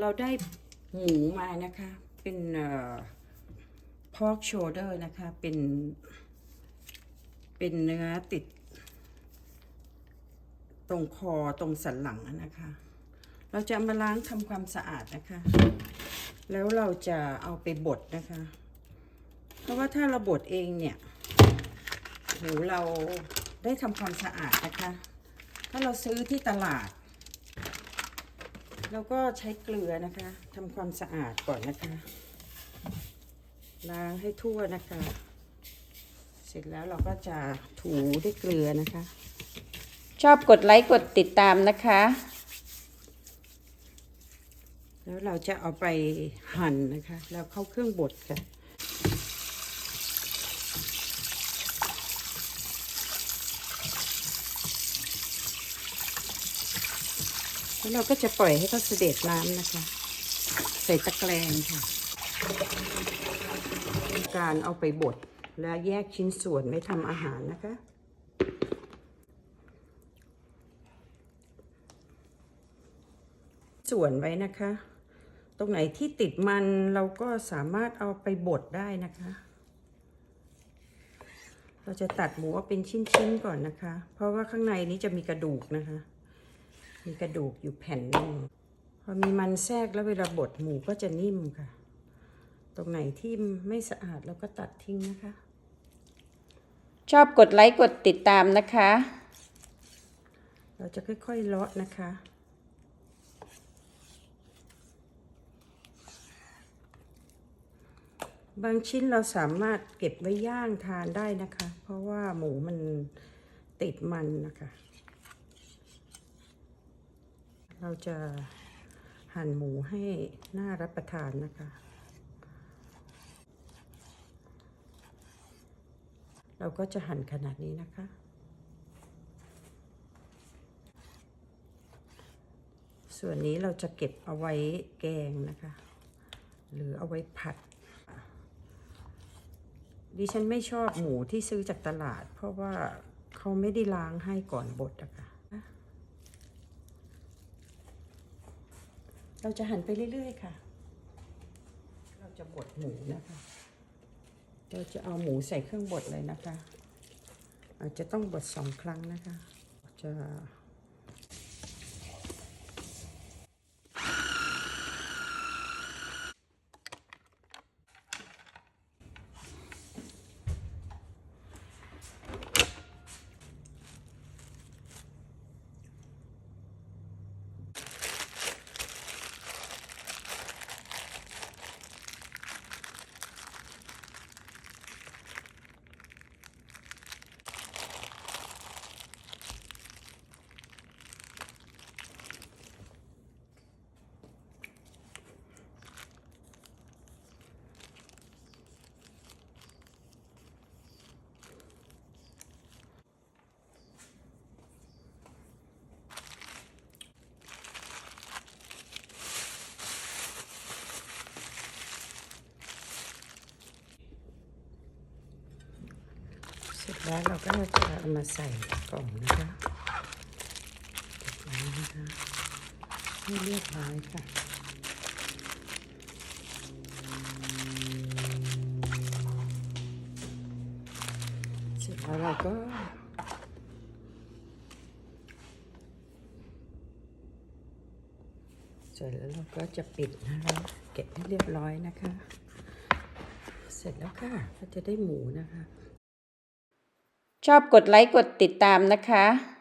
เราได้หมูมานะคะ เป็นเอ่อ pork shoulder นะคะ เป็น เป็นเนื้อติด ตรงคอตรงสันหลังนะคะ เราจะมาล้างทำความสะอาดนะคะ แล้วเราจะเอาไปบดนะคะ เพราะว่าถ้าเราบดเองเนี่ยหูเราได้ทำความสะอาดนะคะ ถ้าเราซื้อที่ตลาด เราก็ใช้เกลือนะคะทำความสะอาดก่อนนะคะ ล้างให้ทั่วนะคะ เสร็จแล้วเราก็จะถูด้วยเกลือนะคะ ชอบกดไลค์กดติดตามนะคะ แล้วเราจะเอาไปหั่นนะคะ แล้วเข้าเครื่องบดค่ะ แล้วเราก็จะปล่อยให้เขาเสด็จน้ำนะคะ ใส่ตะแกรงค่ะ การเอาไปบดและแยกชิ้นส่วนไม่ทำอาหารนะคะส่วนไว้นะคะ ตรงไหนที่ติดมันเราก็สามารถเอาไปบดได้นะคะ เราจะตัดหมูเอาเป็นชิ้นๆก่อนนะคะ เพราะว่าข้างในนี้จะมีกระดูกนะคะ มีกระดูกอยู่แผ่นหนึงพอมีมันแทรกแล้วเวลาบดหมูก็จะนิ่มค่ะ ตรงไหนที่ไม่สะอาดเราก็ตัดทิ้งนะคะ ชอบกดไลค์กดติดตามนะคะ เราจะค่อยๆเลาะนะคะบางชิ้นเราสามารถเก็บไว้ย่างทานได้นะคะ เพราะว่าหมูมันติดมันนะคะ เราจะหั่นหมูให้น่ารับประทานนะคะ เราก็จะหั่นขนาดนี้นะคะ ส่วนนี้เราจะเก็บเอาไว้แกงนะคะ หรือเอาไว้ผัด ดิฉันไม่ชอบหมูที่ซื้อจากตลาด เพราะว่าเขาไม่ได้ล้างให้ก่อนบดอะคะ เราจะหั่นไปเรื่อย ๆ ค่ะ เราจะบดหมูนะคะ เราจะเอาหมูใส่เครื่องบดเลยนะคะ อาจจะต้องบดสองครั้งนะคะ จะ แล้วเราก็จะเอามาใส่กล่องนะคะเก็บไว้นะคะให้เรียบร้อยค่ะเสร็จแล้วเราก็เสร็จแล้วเราก็จะปิดนะคะเก็บให้เรียบร้อยนะคะ เสร็จแล้วค่ะก็จะได้หมูนะคะ ชอบกดไลค์กดติดตามนะคะ